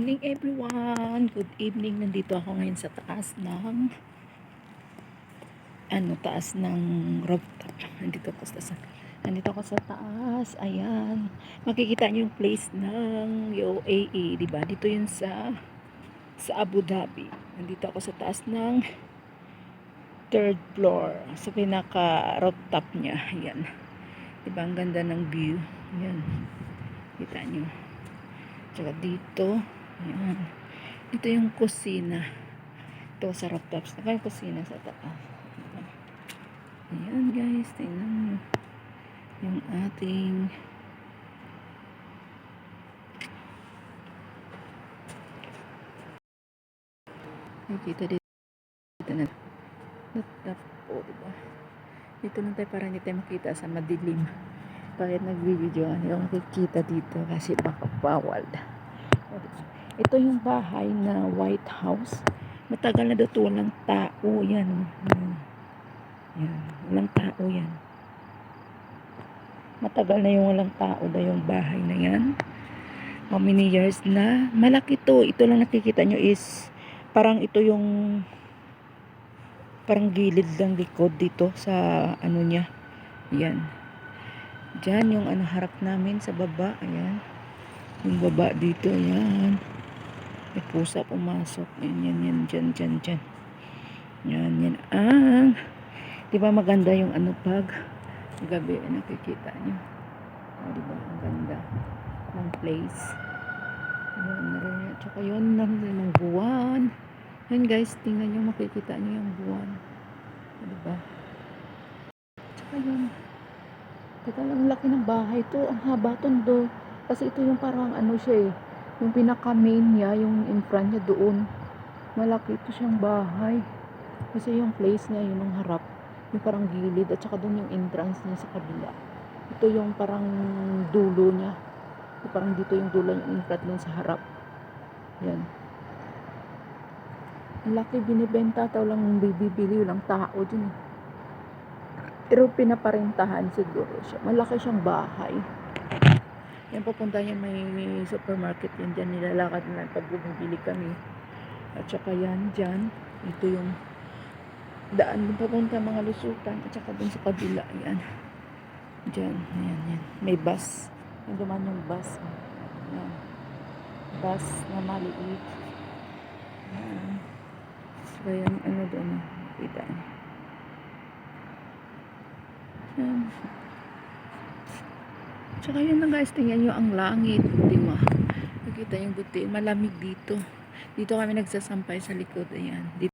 evening everyone! Good evening. Nandito ako ngayon sa taas ng ano, taas ng rooftop. Nandito ako sa Nandito ako sa taas. Ayan. Makikita niyo yung place ng UAE, di ba? Dito yun sa sa Abu Dhabi. Nandito ako sa taas ng third floor. Sa pinaka rooftop niya. Ayan. Di ba? Ang ganda ng view. Ayan. Kita niyo. Tsaka dito, ayan. Ito yung kusina. Ito sa rooftops. Saka yung kusina sa taas. Ayan guys, tingnan nyo. Yung ating dito. Dito na. Natap po, diba? Dito lang tayo para hindi tayo makita sa madilim. Bakit nagbibideo? Hindi ako makikita dito kasi baka bawal. Ito yung bahay na White House. Matagal na dito walang tao. Yan. Yan. Walang tao yan. Matagal na yung walang tao na yung bahay na yan. How many years na? Malaki to. Ito lang nakikita nyo is parang ito yung parang gilid lang likod dito sa ano niya. Yan. Diyan yung ano harap namin sa baba. Ayan. Yung baba dito. Ayan. May pusa pumasok. Ayan, yan, yan. Diyan, diyan, diyan. Yan, yan. Ang. Di ba maganda yung ano pag gabi nakikita niyo. O, di ba? Ang ganda ng place. Ayan na rin. yan. Tsaka yun ng buwan. Yan guys, tingnan nyo makikita niyo yung buwan. O, di ba? Tsaka yun. Teka lang, laki ng bahay to. Ang haba tondo. Kasi ito yung parang ano siya eh. Yung pinaka main niya, yung in front niya doon. Malaki ito siyang bahay. Kasi yung place niya, yun ang harap. Yung parang gilid. At saka doon yung entrance niya sa kabila. Ito yung parang dulo niya. Yung parang dito yung dulo yung in front sa harap. Yan. Ang laki binibenta. Tao lang bibili. Walang tao dun eh. Pero pinaparentahan siguro siya. Malaki siyang bahay. Yan papunta niya may supermarket yan dyan. Nilalakad na pag bumibili kami. At saka yan dyan. Ito yung daan dun papunta mga lusutan. At saka dun sa kabila. Yan. Dyan. Yan, yan. May bus. May duman yung bus. Yan. Bus na maliit. Yan. Saka yan, ano doon. Kita. Yan. Tsaka yun na guys, tingnan nyo ang langit. Di ba? Nakita yung buti. Malamig dito. Dito kami nagsasampay sa likod. Ayan. Dito